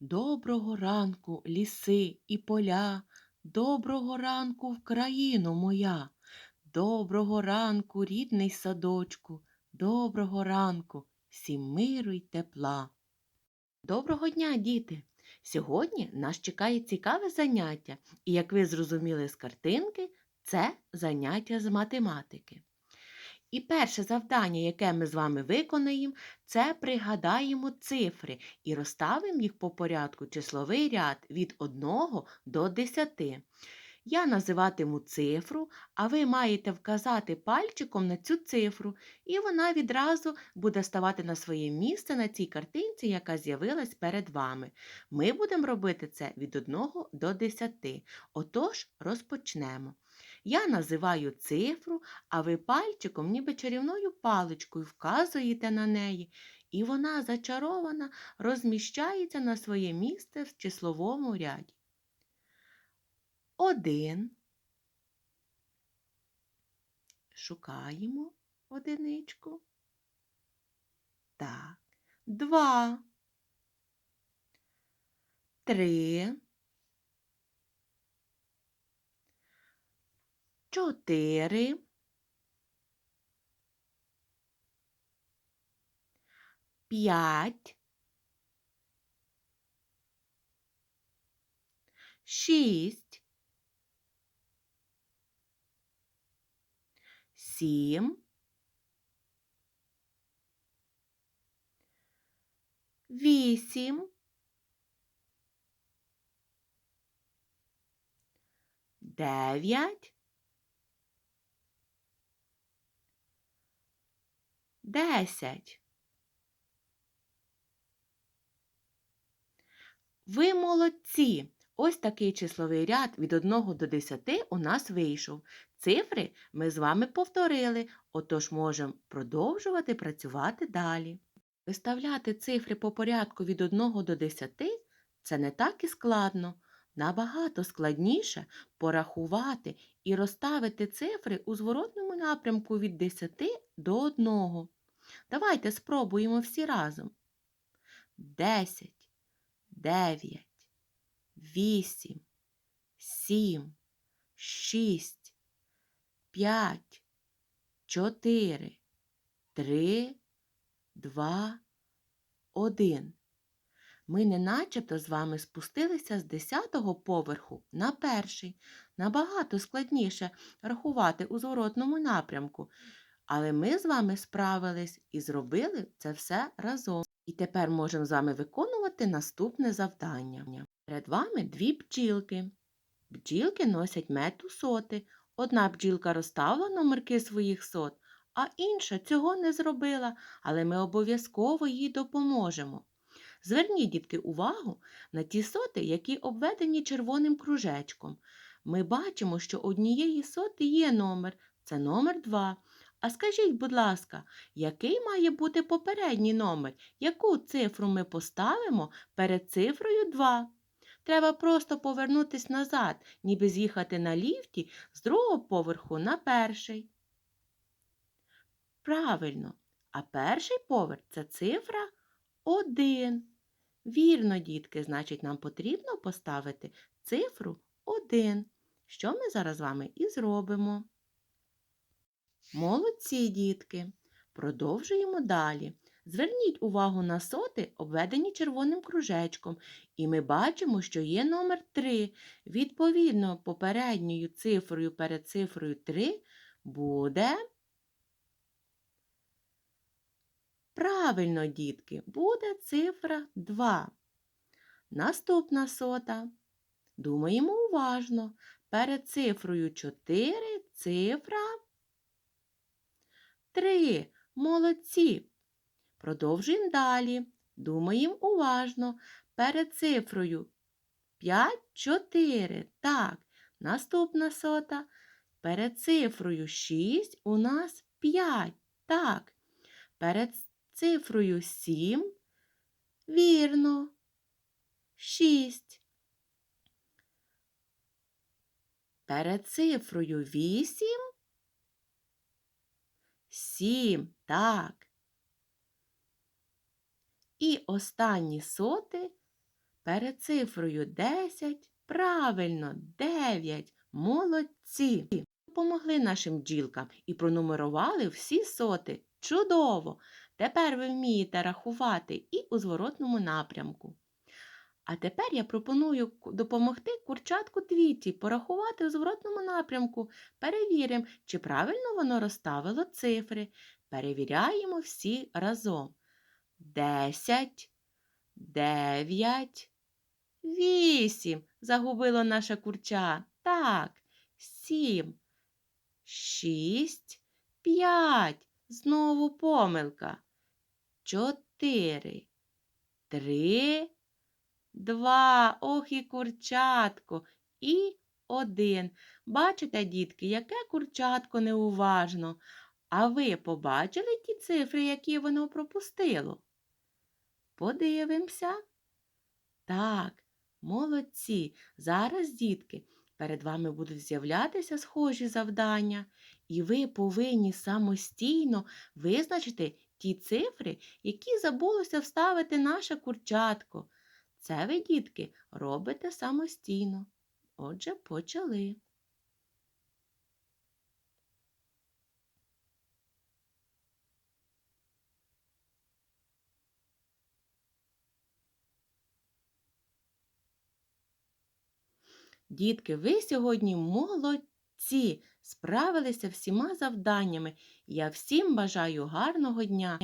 Доброго ранку, ліси і поля, доброго ранку, Вкраїно моя, доброго ранку, рідний садочку, доброго ранку, всім миру й тепла. Доброго дня, діти! Сьогодні нас чекає цікаве заняття, і, як ви зрозуміли з картинки, це заняття з математики. І перше завдання, яке ми з вами виконаємо, це пригадаємо цифри і розставимо їх по порядку числовий ряд від 1 до 10. Я називатиму цифру, а ви маєте вказати пальчиком на цю цифру, і вона відразу буде ставати на своє місце на цій картинці, яка з'явилась перед вами. Ми будемо робити це від 1 до 10. Отож, розпочнемо. Я називаю цифру, а ви пальчиком, ніби чарівною паличкою вказуєте на неї, і вона зачарована розміщається на своє місце в числовому ряді. Один. Шукаємо одиничку. Так. Два. Три. Чотири. П'ять. Шість. Сім. Вісім. Дев'ять. Десять. Ви молодці! Ось такий числовий ряд від 1 до 10 у нас вийшов. Цифри ми з вами повторили, отож можемо продовжувати працювати далі. Виставляти цифри по порядку від 1 до 10 це не так і складно. Набагато складніше порахувати і розставити цифри у зворотному напрямку від 10 до 1. Давайте спробуємо всі разом. 10, 9, 8, 7, 6, 5, 4, 3, 2, 1. Ми не начебто з вами спустилися з 10-го поверху на перший. Набагато складніше рахувати у зворотному напрямку. Але ми з вами справились і зробили це все разом. І тепер можемо з вами виконувати наступне завдання. Перед вами дві бджілки. Бджілки носять мед у соти. Одна бджілка розставила номерки своїх сот, а інша цього не зробила, але ми обов'язково їй допоможемо. Зверніть, дітки, увагу на ті соти, які обведені червоним кружечком. Ми бачимо, що однієї соти є номер, це номер 2. А скажіть, будь ласка, який має бути попередній номер? Яку цифру ми поставимо перед цифрою 2? Треба просто повернутися назад, ніби з'їхати на ліфті з другого поверху на перший. Правильно, а перший поверх це цифра 1. Вірно, дітки, значить, нам потрібно поставити цифру 1, що ми зараз з вами і зробимо. Молодці, дітки! Продовжуємо далі. Зверніть увагу на соти, обведені червоним кружечком, і ми бачимо, що є номер 3. Відповідно, попередньою цифрою перед цифрою 3 буде. Правильно, дітки, буде цифра 2. Наступна сота. Думаємо уважно. Перед цифрою 4 цифра 3. Молодці. Продовжуємо далі. Думаємо уважно. Перед цифрою 5, 4. Так, наступна сота. Перед цифрою 6 у нас 5. Так. Перед цифрою 7. Вірно. 6. Перед цифрою 8. 7. Так. І останні соти перед цифрою 10. Правильно, 9. Молодці. Помогли нашим бджілкам і пронумерували всі соти. Чудово! Тепер ви вмієте рахувати і у зворотному напрямку. А тепер я пропоную допомогти курчатку Твіті порахувати у зворотному напрямку. Перевіримо, чи правильно воно розставило цифри. Перевіряємо всі разом. Десять, дев'ять, вісім. Загубило наше курча. Так, сім, шість, п'ять. Знову помилка. Чотири, три, два. Ох і курчатко. І один. Бачите, дітки, яке курчатко неуважно. А ви побачили ті цифри, які воно пропустило? Подивимося. Так, молодці. Зараз, дітки, перед вами будуть з'являтися схожі завдання, і ви повинні самостійно визначити ті цифри, які забулося вставити наше курчатко. Це ви, дітки, робите самостійно. Отже, почали. Дітки, ви сьогодні молодці, справилися всіма завданнями. Я всім бажаю гарного дня.